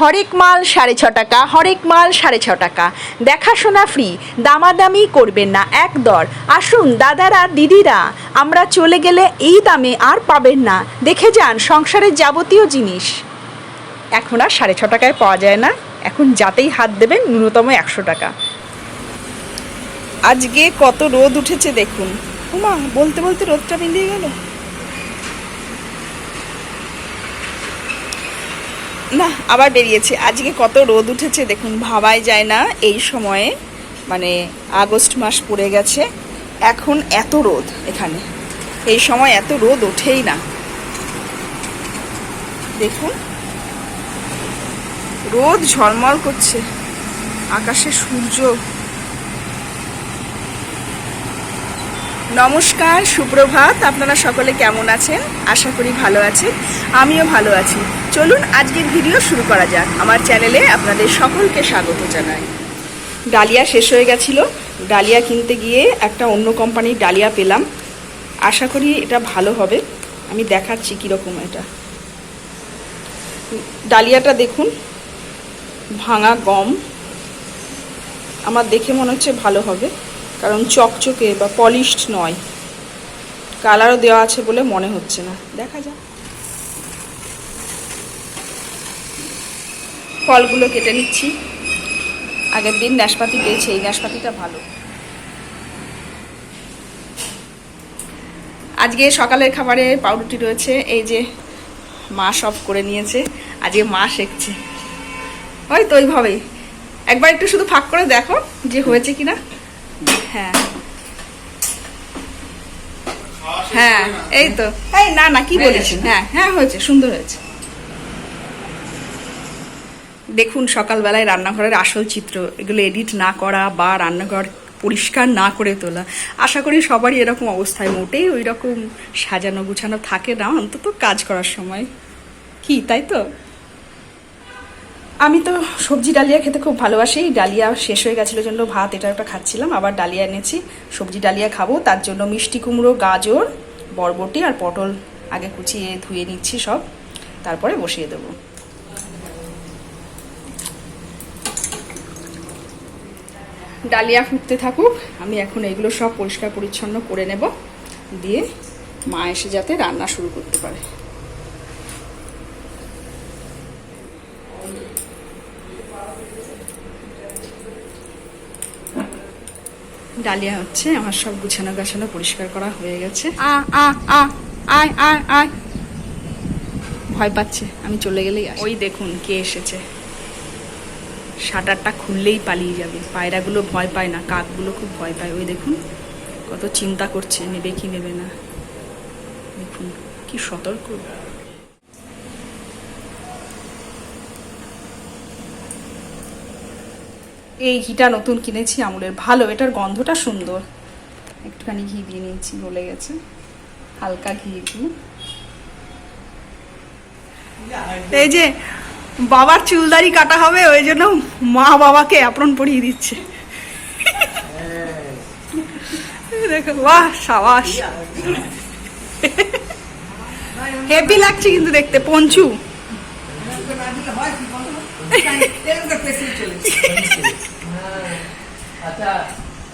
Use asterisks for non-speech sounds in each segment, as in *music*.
হরেক মাল সাড়ে ছ টাকা, হরেক মাল সাড়ে ছ টাকা। দেখাশোনা ফ্রি দামাদামি করবেন না, এক দর। আসুন, দাদারা, দিদিরা, আমরা চলে গেলে এই দামে আর পাবেন না। দেখে যান সংসারের যাবতীয় জিনিস। এখন আর সাড়ে ছ টাকায় পাওয়া যায় না। এখন যাতেই হাত দেবেন ন্যূনতম একশো টাকা। আজকে কত রোদ উঠেছে দেখুন। উমা, বলতে বলতে রোদটা মিলিয়ে গেল। না, আবার বেরিয়েছি। আজকে কত রোদ উঠেছে দেখুন, ভাবাই যায় না এই সময়ে। মানে আগস্ট মাস পড়ে গেছে, এখন এত রোদ এখানে। এই সময় এত রোদ ওঠেই না। দেখুন, রোদ ঝলমল করছে। আকাশে সূর্য নমস্কার, সুপ্রভাত। আপনারা সকলে কেমন আছেন? আশা করি ভালো আছেন। আমিও ভালো আছি। চলুন আজকের ভিডিও শুরু করা যাক। আমার চ্যানেলে আপনাদের সকলকে স্বাগত জানাই। ডালিয়া শেষ হয়ে গেছিল। ডালিয়া কিনতে গিয়ে একটা অন্য কোম্পানির ডালিয়া পেলাম। আশা করি এটা ভালো হবে। আমি দেখাচ্ছি কীরকম এটা। ডালিয়াটা দেখুন। ভাঙা গম। আমার দেখে মনে হচ্ছে ভালো হবে। কারণ চকচকে বা পলিশড নয়। কালারও দেওয়া আছে বলে মনে হচ্ছে না। দেখা যাক। ফলগুলো কেটে নিচ্ছি। আগের দিন নাশপাতি পেয়েছি, এই নাশপাতিটা ভালো। আজকে সকালের খাবারে পাউরুটি রয়েছে, এই যে মা সব করে নিয়েছে, আজকে মা শেখছে। ওই তো ওইভাবেই। একবার একটু শুধু ফাঁক করে দেখো যে হয়েছে কিনা। হ্যাঁ। হ্যাঁ এই তো। এই না না কি বলেছেন? হ্যাঁ হ্যাঁ হয়েছে সুন্দর হয়েছে। দেখুন সকালবেলায় রান্নাঘরের আসল চিত্র এগুলো এডিট না করা বা রান্নাঘর পরিষ্কার না করে তোলা আশা করি সবারই এরকম অবস্থায়। মোটেই ওই রকম সাজানো গুছানো থাকে না অন্তত কাজ করার সময়। কি তাই তো? আমি তো সবজি ডালিয়া খেতে খুব ভালোবাসি। ডালিয়া শেষ হয়ে গেছিল জন্য ভাত এটা একটা খাচ্ছিলাম। আবার ডালিয়া এনেছি। সবজি ডালিয়া খাব। তার জন্য মিষ্টি কুমড়ো, গাজর, বরবটি আর পটল আগে কুচিয়ে ধুয়ে নিচ্ছি সব। তারপরে বসিয়ে দেবো। ডালিয়া ফুটতে থাকুক। আমি এখন এগুলো সব পরিষ্কার পরিচ্ছন্ন করে নেব। দিয়ে মা এসে যাতে রান্না শুরু করতে পারে। ডালিয়া হচ্ছে আমার সব গুছানো গাছানো পরিষ্কার করা হয়ে গেছে। আ আ আ আয় আয় আয়। ভয় পাচ্ছে আমি চলে গেলেই ওই দেখুন কে এসেছে। শাটারটা খুললেই পালিয়ে যাবে পায়রাগুলো ভয় পায় না কাকগুলো খুব ভয় পায়। ওই দেখুন কত চিন্তা করছে নেবে কি নেবে না। দেখুন কি সতর্ক। এই ঘিটা নতুন কিনেছি, আমুলের ভালো, এটার গন্ধটা সুন্দর। একটুখানি ঘি দিয়ে নিয়েছি, গলে গেছে। হালকা ঘি একটু এই যে, বাবার চুলদারি কাটা হবে, ওই জন্য মা বাবাকে অ্যাপ্রন পরিয়ে দিচ্ছে। হেভি লাগছে কিন্তু দেখতে, পঞ্চু।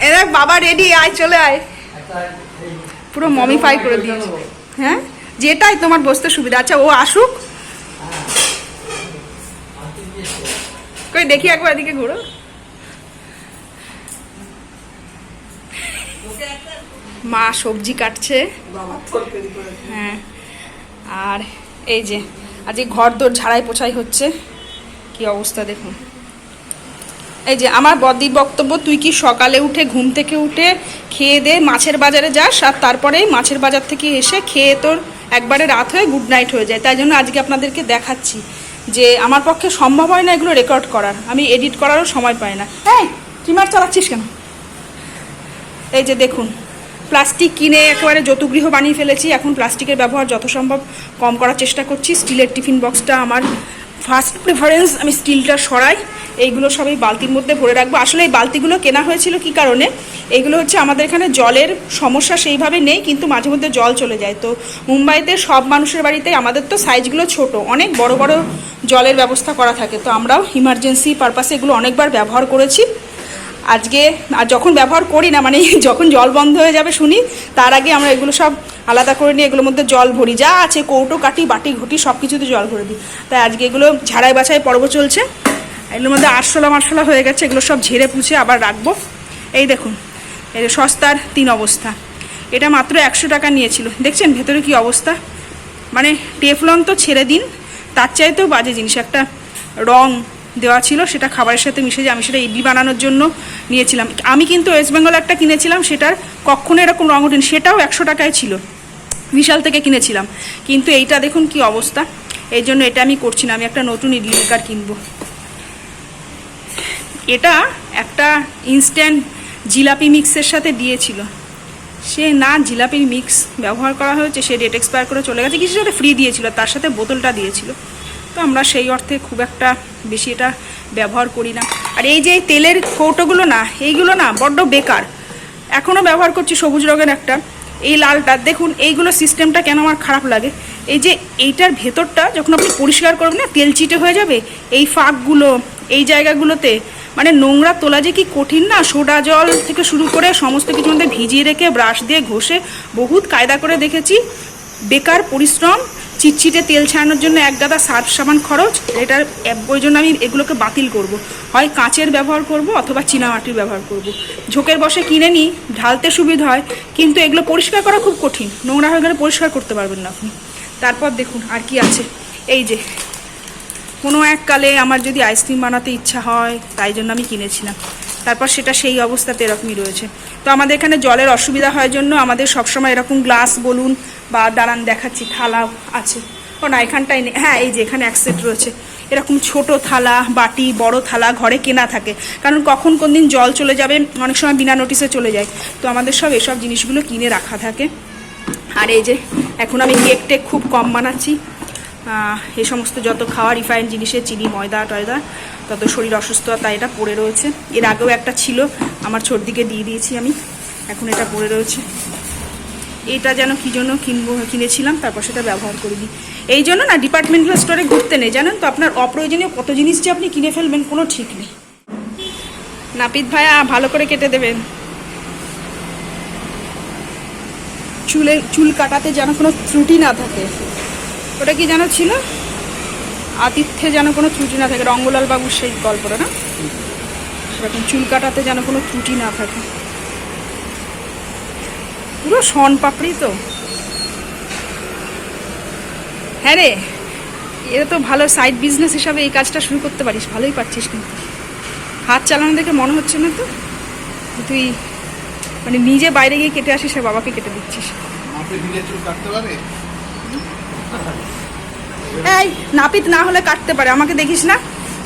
এ দেখ, বাবা রেডি আয়, চলে আয়। পুরো মমিফাই করে দিয়েছে। হ্যাঁ? যেটাই তোমার বসতে সুবিধা। আচ্ছা ও আসুক। কই, দেখি একবার এদিকে ঘুরো। মা সবজি কাটছে। হ্যাঁ। আর এই যে, আজকে ঘর দোর ঝাড়াই পোছাই হচ্ছে। কি অবস্থা দেখুন। এই যে আমার বদির বক্তব্য, তুই কি সকালে উঠে ঘুম থেকে উঠে খেয়ে দে, মাছের বাজারে যাস আর তারপরে মাছের বাজার থেকে এসে খেয়ে তোর একবারে রাত হয়ে গুড নাইট হয়ে যায়। তাই জন্য আজকে আপনাদেরকে দেখাচ্ছি যে আমার পক্ষে সম্ভব হয় না এগুলো রেকর্ড করার। আমি এডিট করারও সময় পাই না। হ্যাঁ ট্রিমার চালাচ্ছিস কেন? এই যে দেখুন প্লাস্টিক কিনে একেবারে যতুগৃহ বানিয়ে ফেলেছি। এখন প্লাস্টিকের ব্যবহার যত সম্ভব কম করার চেষ্টা করছি। স্টিলের টিফিন বক্সটা আমার ফার্স্ট প্রেফারেন্স আমি স্টিলটা সরাই। এইগুলো সব এই বালতির মধ্যে ভরে রাখব। আসলে এই বালতিগুলো কেনা হয়েছিল কি কারণে? এগুলো হচ্ছে আমাদের এখানে জলের সমস্যা সেইভাবে নেই, কিন্তু মাঝে মধ্যে জল চলে যায়। তো মুম্বাইতে সব মানুষের বাড়িতে, আমাদের তো সাইজগুলো ছোট, অনেক বড় বড় জলের ব্যবস্থা করা থাকে। তো আমরাও ইমার্জেন্সি পারপাসে এগুলো অনেকবার ব্যবহার করেছি। আজকে আর যখন ব্যবহার করি না মানে *laughs* যখন জল বন্ধ হয়ে যাবে শুনি, তার আগে আমরা এগুলো সব আলাদা করে নিয়ে এগুলোর মধ্যে জল ভরি। যা আছে, কৌটো কাটি বাটি, ঘটি সব কিছুতে জল ভরে দিই। তাই আজকে এগুলো ঝাড়াই বাছাই পর্ব চলছে। এগুলোর মধ্যে আরশোলা মারশোলা হয়ে গেছে, এগুলো সব ঝেড়ে পুছে আবার রাখব। এই দেখুন, এই সস্তার তিন অবস্থা। এটা মাত্র একশো টাকা নিয়েছিল। দেখছেন ভেতরে কি অবস্থা? মানে টেফলন তো ছেড়ে দিন, তার চাইতেও বাজে জিনিস। একটা রং দেওয়া ছিল, সেটা খাবারের সাথে মিশে যায় আমি সেটা ইডলি বানানোর জন্য নিয়েছিলাম। আমি কিন্তু ওয়েস্ট বেঙ্গল একটা কিনেছিলাম, সেটার কখনো এরকম রং ওঠেনি, সেটাও একশো টাকায় ছিল। বিশাল থেকে কিনেছিলাম। কিন্তু এইটা দেখুন কি অবস্থা। এই জন্য এটা আমি করছি না, আমি একটা নতুন ইডলি মেকার কিনবো। এটা একটা ইনস্ট্যান্ট জিলাপি মিক্সের সাথে দিয়েছিল। সে না জিলাপির মিক্স ব্যবহার করা হয়েছে, সে ডেট এক্সপায়ার করে চলে গেছে কিছু সাথে ফ্রি দিয়েছিল, তার সাথে বোতলটা দিয়েছিল। তো আমরা সেই অর্থে খুব একটা বেশি এটা ব্যবহার করি না। আর এই যে তেলের কৌটোগুলো না, এইগুলো না বড্ড বেকার। এখনও ব্যবহার করছি সবুজ রঙের একটা। এই লালটা, দেখুন, এইগুলো সিস্টেমটা কেন আমার খারাপ লাগে? এই যে এইটার ভেতরটা যখন আপনি পরিষ্কার করবেন না, তেল চিটে হয়ে যাবে? এই ফাঁকগুলো, এই জায়গাগুলোতে মানে নোংরা তোলা যে কি কঠিন না? সোডা জল থেকে শুরু করে সমস্ত কিছু মধ্যে ভিজিয়ে রেখে, ব্রাশ দিয়ে ঘষে, বহুত কায়দা করে দেখেছি। বেকার পরিশ্রম চিটচিটে তেল ছাড়ানোর জন্য এক গাদা সার্ফ সাবান খরচ। এটার ওই জন্য আমি এগুলোকে বাতিল করব। হয় কাঁচের ব্যবহার করব অথবা চীনামাটির ব্যবহার করব। ঝোঁকের বসে কিনে নিই ঢালতে সুবিধা হয়, কিন্তু এগুলো পরিষ্কার করা খুব কঠিন। নোংরা হয়ে গেলে পরিষ্কার করতে পারবেন না আপনি। তারপর দেখুন আর কি আছে। এই যে, কোনো এককালে আমার যদি আইসক্রিম বানাতে ইচ্ছা হয়, তাই জন্য আমি কিনেছিলাম। তারপর সেটা সেই অবস্থাতে এরকমই রয়েছে। তো আমাদের এখানে জলের অসুবিধা হয় জন্য আমাদের সবসময় এরকম গ্লাস, বলুন বা দাঁড়ান দেখাচ্ছি থালাও আছে। ও, না এখানটাই নেই। হ্যাঁ এই যে এখানে এক সেট রয়েছে। এরকম ছোট থালা, বাটি, বড় থালা ঘরে কেনা থাকে। কারণ কখন কোন দিন জল চলে যাবে, অনেক সময় বিনা নোটিসে চলে যায়। তো আমাদের সব এসব জিনিসগুলো কিনে রাখা থাকে। আর এই যে, এখন আমি কেক টেক খুব কম বানাচ্ছি। এ সমস্ত যত খাওয়া রিফাইন জিনিসের চিনি, ময়দা, টয়দা তত শরীর অসুস্থতা এটা পড়ে রয়েছে। এর আগেও একটা ছিল, আমার ছোটদিকে দিয়ে দিয়েছি আমি, এখন এটা পড়ে রয়েছে। এটা যেন কি জন্য কিনবো, কিনেছিলাম, তারপর সেটা ব্যবহার করিনি। এই জন্য না ডিপার্টমেন্টাল স্টোরে ঘুরতে নেই, জানেন তো? আপনার অপ্রয়োজনীয় কত জিনিস যে আপনি কিনে ফেলবেন, কোনো ঠিক নেই। নাপিত ভাইয়া, ভালো করে কেটে দেবেন। চুলে, চুল কাটাতে যেন কোনো ত্রুটি না থাকে। ওটা কি যেন ছিল? আতিথ্যে যেন কোনো ত্রুটি না থাকে। রঙ্গলাল বাবুর সেই গল্পটা না? সেরকম চুল কাটাতে যেন কোনো ত্রুটি না থাকে। পুরো শন পাপড়ি তো। হ্যাঁ রে এটা তো ভালো সাইড বিজনেস হিসাবে এই কাজটা শুরু করতে পারিস ভালোই পারছিস কিন্তু। হাত চালানো দেখে মনে হচ্ছে না তো? তুই মানে নিজে বাইরে গিয়ে কেটে আসিস আর বাবাকে কেটে দিচ্ছিস। চুল কাটতে পারে? এই, নাপিত না হলে কাটতে পারে। আমাকে দেখিস না?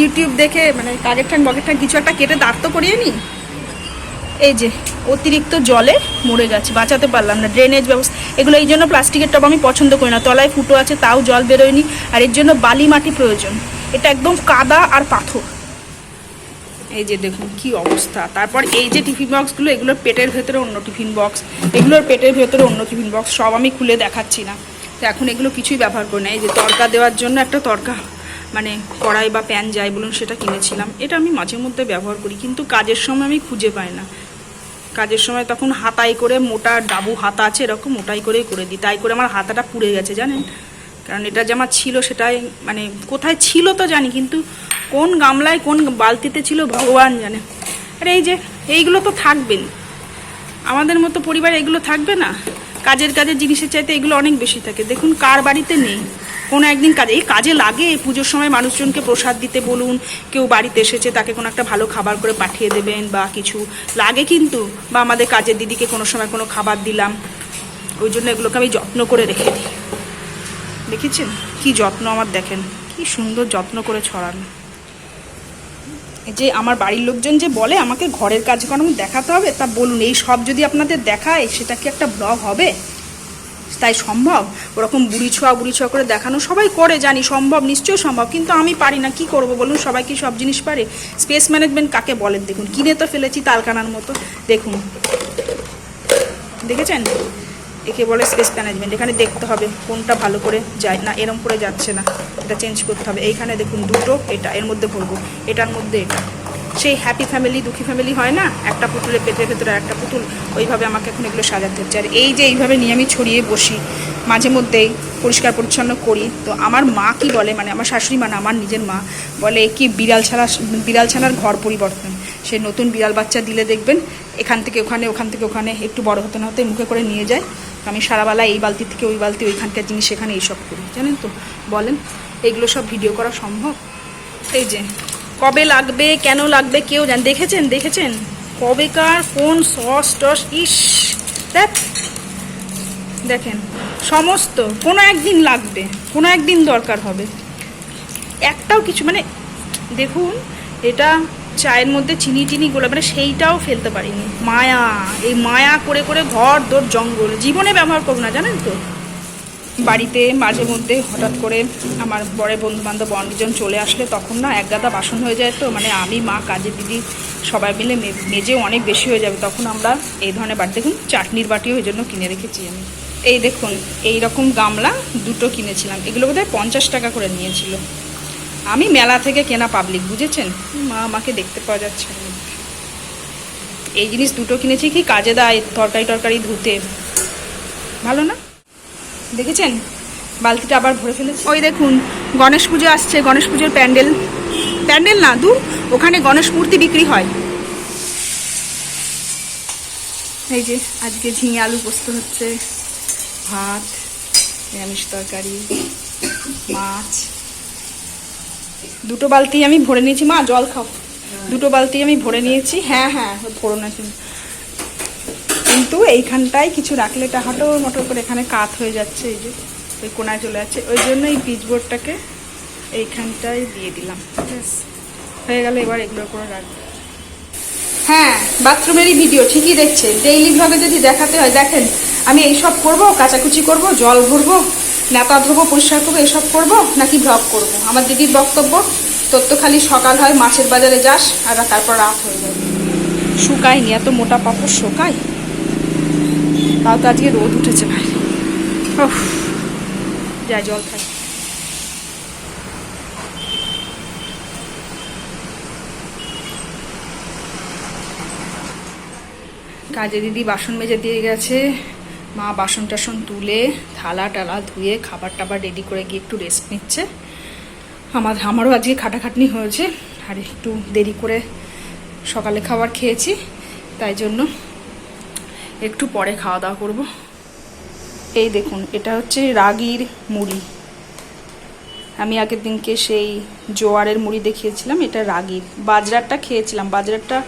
ইউটিউব দেখে মানে কাগের ঠাং বগের ঠাং কিছু একটা কেটে দাঁত তো করিয়ে নি? এই যে, অতিরিক্ত জলে মরে গেছে, বাঁচাতে পারলাম না ড্রেনেজ ব্যবস্থা। এগুলো এই জন্য প্লাস্টিকের টব আমি পছন্দ করি না। তলায় ফুটো আছে, তাও জল বেরোয়নি, আর এর জন্য বালি মাটি প্রয়োজন। এটা একদম কাদা আর পাথর। এই যে দেখুন, কি অবস্থা। তারপর এই যে টিফিন বক্সগুলো, এগুলোর পেটের ভেতরে অন্য টিফিন বক্স, এগুলোর পেটের ভেতরে অন্য টিফিন বক্স, সব আমি খুলে দেখাচ্ছি না। তো এখন এগুলো কিছুই ব্যবহার করি না। এই যে তরকা দেওয়ার জন্য একটা তরকা মানে কড়াই বা প্যান যাই বলুন সেটা কিনেছিলাম। এটা আমি মাঝে মধ্যে ব্যবহার করি, কিন্তু কাজের সময় আমি খুঁজে পাই না। কাজের সময় তখন হাতাই করে মোটা ডাবু হাতা আছে এরকম মোটাই করেই করে দিই। তাই করে আমার হাতাটা পুড়ে গেছে, জানেন? কারণ এটা যে আমার ছিল সেটাই মানে কোথায় ছিল তো জানি, কিন্তু কোন গামলায় কোন বালতিতে ছিল ভগবান জানে। আর এই যে, এইগুলো তো থাকবেন আমাদের মতো পরিবার এগুলো থাকবে না? কাজের কাজের জিনিসের চাইতে এগুলো অনেক বেশি থাকে। দেখুন, কার বাড়িতে নেই। কোনো একদিন কাজে এই কাজে লাগে পুজোর সময় মানুষজনকে প্রসাদ দিতে বলুন। কেউ বাড়িতে এসেছে, তাকে কোনো একটা ভালো খাবার করে পাঠিয়ে দেবেন বা কিছু। লাগে কিন্তু, বা আমাদের কাজের দিদিকে কোনো সময় কোনো খাবার দিলাম। ওই জন্য এগুলোকে আমি যত্ন করে রেখে দিই। দেখেছেন? কি যত্ন আমার দেখেন। কি সুন্দর যত্ন করে ছড়ানো। যে আমার বাড়ির লোকজন যে বলে আমাকে ঘরের কাজকর্ম দেখাতে হবে, তা বলুন, এই সব যদি আপনাদের দেখায়, সেটা কি একটা ব্লগ হবে? তাই সম্ভব? ওরকম বুড়ি ছোঁয়া বুড়ি ছোঁয়া করে দেখানো সবাই করে, জানি সম্ভব, নিশ্চয়ই সম্ভব, কিন্তু আমি পারি না, কি করব বলুন? সবাই কি সব জিনিস পারে? স্পেস ম্যানেজমেন্ট কাকে বলেন? দেখুন, কিনে তো ফেলেছি তালকানার মতো। দেখুন। দেখেছেন? একে বলে স্পেস ম্যানেজমেন্ট এখানে দেখতে হবে কোনটা ভালো করে যায়, না এরম করে যাচ্ছে না। এটা চেঞ্জ করতে হবে। এইখানে দেখুন দুটো, এটা, এর মধ্যে ভরবো। এটার মধ্যে এটা। সেই হ্যাপি ফ্যামিলি দুঃখী ফ্যামিলি হয় না? একটা পুতুলের পেটের ভেতরে একটা পুতুল, ওইভাবে আমাকে এখন এগুলো সাজাতে হচ্ছে। আর এই যে এইভাবে নিয়ে আমি ছড়িয়ে বসি, মাঝে মধ্যেই পরিষ্কার পরিচ্ছন্ন করি, তো আমার মা কি বলে মানে আমার শাশুড়ি মা না, আমার নিজের মা বলে কি বিড়াল ছাড়া, বিড়াল ছানার ঘর পরিবর্তন। সে নতুন বিড়াল বাচ্চা দিলে দেখবেন, এখান থেকে ওখানে, ওখান থেকে ওখানে, একটু বড় হতে না হতে মুখে করে নিয়ে যায়। আমি সারাবেলা এই বালতি থেকে ওই বালতি, ওইখানকার জিনিস সেখানে এইসব করি, জানেন তো? বলেন, এগুলো সব ভিডিও করা সম্ভব? এই যে, কবে লাগবে, কেন লাগবে, কেউ জান, দেখেছেন দেখেছেন? কবেকার, কোন সস টস, ইস, দেখ। দেখেন, সমস্ত, কোনো একদিন লাগবে, কোনো একদিন দরকার হবে। একটাও কিছু মানে দেখুন, এটা চায়ের মধ্যে চিনি টিনি গুলো মানে সেইটাও ফেলতে পারিনি। মায়া, এই মায়া করে করে ঘর দোর জঙ্গল। জীবনে ব্যবহার করব না, জানেন তো? বাড়িতে মাঝে মধ্যে হঠাৎ করে আমার বড় বন্ধু বান্ধব অনেকজন চলে আসলে তখন না এক গাদা বাসন হয়ে যায় তো মানে আমি, মা, কাজের দিদি সবাই মিলে মে- মেজেও অনেক বেশি হয়ে যাবে। তখন আমরা এই ধরনের বাটি দেখুন চাটনির বাটিও ওই জন্য কিনে রেখেছি আমি। এই দেখুন এই রকম গামলা দুটো কিনেছিলাম। এগুলো বোধহয় পঞ্চাশ টাকা করে নিয়েছিল। আমি মেলা থেকে কেনা পাবলিক বুঝেছেন? মা আমাকে দেখতে পাওয়া যাচ্ছে এই জিনিস দুটো কিনেছি কি কাজে দেয়, তরকারি টরকারি ধুতে। ভালো না? দেখেছেন? বালতিটা আবার ভরে ফেলেছি। ওই দেখুন, গণেশ পুজো আসছে, গণেশ পুজোর প্যান্ডেল। প্যান্ডেল না, দূর, ওখানে গণেশ মূর্তি বিক্রি হয়। এই যে, আজকে ঝিঙে আলু পোস্ত হচ্ছে, ভাত, নিরামিষ তরকারি, মাছ। দুটো বালতি আমি ভরে নিয়েছি, মা, জল খাও। দুটো বালতি আমি ভরে নিয়েছি হ্যাঁ হ্যাঁ ভরো না কিন্তু কিন্তু এইখানটায় কিছু রাখলে এটা হাঁটো মটো করে এখানে কাত হয়ে যাচ্ছে, এই যে, ওই কোনায় চলে যাচ্ছে। ওই জন্য এই পিচবোর্ডটাকে এইখানটায় দিয়ে দিলাম। হয়ে গেল, এবার এগুলো করে রাখব। হ্যাঁ বাথরুমেরই ভিডিও, ঠিকই দেখছে। ডেইলি ভ্লগে যদি দেখাতে হয়, দেখেন, আমি এইসব করব, কাচাকুচি করব, জল ভরবো নেতা ধরবো পরিষ্কার করব, এসব করব নাকি ভ্লগ করব? আমার দিদির বক্তব্য, তোর তো খালি সকাল হয়, মাছের বাজারে যাস, আর তারপর রাত হয়ে যাবে। শুকায়নি এত মোটা পাপড় শুকায় তাও তো আজকে রোদ উঠেছে ভাই। যা জল খাই। কাজে দিদি বাসন মেজে দিয়ে গেছে। মা বাসন টাসন তুলে থালা টালা ধুয়ে খাবার টাবার রেডি করে গিয়ে একটু রেস্ট নিচ্ছে। আমার, আমারও আজকে খাটাখাটনি হয়েছে, আর একটু দেরি করে সকালে খাবার খেয়েছি, তাই জন্য একটু পরে খাওয়া দাওয়া করব। এই দেখুন, এটা হচ্ছে রাগির মুড়ি। আমি আগের দিনকে সেই জোয়ারের মুড়ি দেখিয়েছিলাম, এটা রাগির। বাজরারটা খেয়েছিলাম বাজরারটা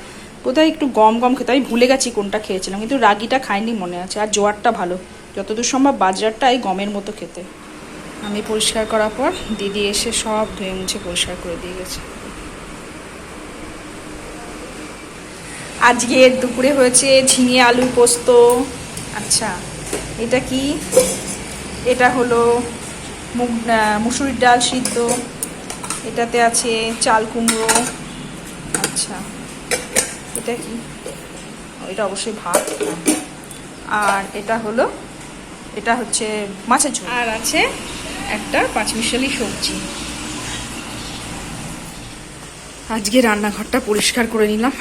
বোধহয় একটু গম গম খেতে, আমি ভুলে গেছি কোনটা খেয়েছিলাম, কিন্তু রাগিটা খাইনি মনে আছে, আর জোয়ারটা ভালো। যতদূর সম্ভব বাজারটা এই গমের মতো খেতে। আমি পরিষ্কার করার পর দিদি এসে সব ধুয়ে মুছে পরিষ্কার করে দিয়ে গেছে। আজকে দুপুরে হয়েছে ঝিঙে আলু পোস্ত। আচ্ছা এটা কি? এটা হলো মুগ মুসুরির ডাল সিদ্ধ। এটাতে আছে চাল কুমড়ো। আচ্ছা। এটা কি? এটা অবশ্যই ভাত। আর এটা হলো, এটা হচ্ছে মাছের ঝোল। আর আছে একটা পাঁচমিশালি সবজি। আজকে রান্নাঘরটা পরিষ্কার করে নিলাম।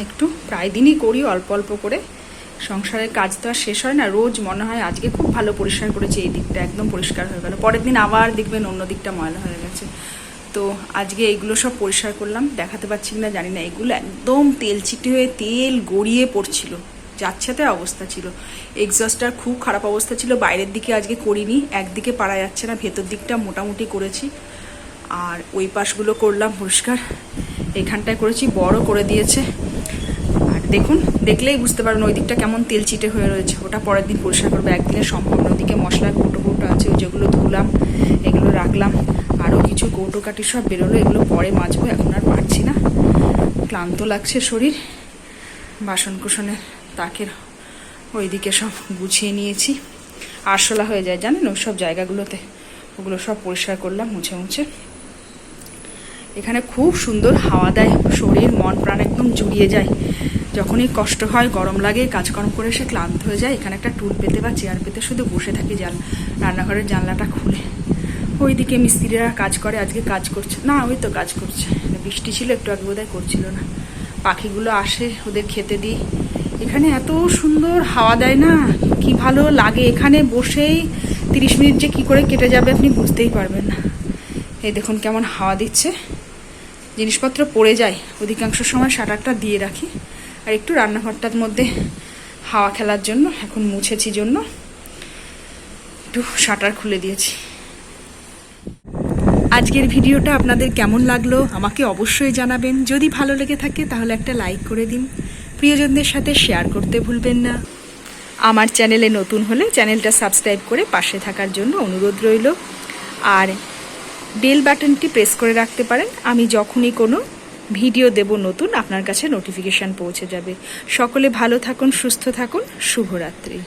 একটু প্রায় দিনই করি, অল্প অল্প করে। সংসারের কাজ তো আর শেষ হয় না। রোজ মনে হয় আজকে খুব ভালো পরিষ্কার করেছে, এই দিকটা একদম পরিষ্কার হয়ে গেল। পরের দিন আবার দেখবেন অন্য দিকটা ময়লা হয়ে গেছে। তো আজকে এইগুলো সব পরিষ্কার করলাম, দেখাতে পারছি কিনা জানি না। এগুলো একদম তেল চিটে হয়ে তেল গড়িয়ে পড়ছিল যাচ্ছে তাই অবস্থা ছিল। এক্সস্টার খুব খারাপ অবস্থা ছিল, বাইরের দিকে আজকে করিনি, একদিকে পারা যাচ্ছে না, ভেতর দিকটা মোটামুটি করেছি। আর ওই পাশগুলো করলাম পরিষ্কার, এখানটায় করেছি, বড় করে দিয়েছে। আর দেখুন, দেখলেই বুঝতে পারবেন ওই দিকটা কেমন তেল চিটে হয়ে রয়েছে। ওটা পরের দিন পরিষ্কার করব একদিনে সম্পূর্ণ না ওদিকে মশলার কৌটো কৌটো আছে যেগুলো ধুলাম এগুলো রাখলাম আরও কিছু কৌটো কাটি সব বেরোলো, এগুলো পরে মাজবো, এখন আর পারছি না। ক্লান্ত লাগছে শরীর। বাসন কুসনের তাকের ওইদিকে সব গুছিয়ে নিয়েছি। আরশোলা হয়ে যায়, জানেন? ওই সব জায়গাগুলোতে। ওগুলো সব পরিষ্কার করলাম, মুছে মুছে। এখানে খুব সুন্দর হাওয়া দেয়, শরীর, মন, প্রাণ একদম জুড়িয়ে যায়। যখনই কষ্ট হয়, গরম লাগে, কাজকর্ম করে সে ক্লান্ত হয়ে যায়। এখানে একটা টুল পেতে বা চেয়ার পেতে শুধু বসে থাকি জাল রান্নাঘরের জানলাটা খুলে। ওইদিকে মিস্ত্রিরা কাজ করে, আজকে কাজ করছে। না, ওই তো কাজ করছে। বৃষ্টি ছিল একটু আগে, বোধহয় করছিল না। পাখিগুলো আসে, ওদের খেতে দিই। এখানে এত সুন্দর হাওয়া দেয় না, কি ভালো লাগে। এখানে বসেই তিরিশ মিনিট যে কি করে কেটে যাবে আপনি বুঝতেই পারবেন না। এই দেখুন কেমন হাওয়া দিচ্ছে। জিনিসপত্র পড়ে যায়। অধিকাংশ সময় শাটারটা দিয়ে রাখি। আর একটু রান্নাঘরটার মধ্যে হাওয়া খেলার জন্য, এখন মুছেছি জন্য। একটু শাটার খুলে দিয়েছি। আজকের ভিডিওটা আপনাদের কেমন লাগল আমাকে অবশ্যই জানাবেন। যদি ভালো লেগে থাকে তাহলে একটা লাইক করে দিন। প্রিয়জনদের সাথে শেয়ার করতে ভুলবেন না। আমার চ্যানেলে নতুন হলে চ্যানেলটা সাবস্ক্রাইব করে পাশে থাকার জন্য অনুরোধ রইল। আর বেল বাটনটি প্রেস করে রাখতে পারেন। আমি যখনই কোনো ভিডিও দেব নতুন, আপনার কাছে নোটিফিকেশান পৌঁছে যাবে। সকলে ভালো থাকুন, সুস্থ থাকুন। শুভরাত্রি।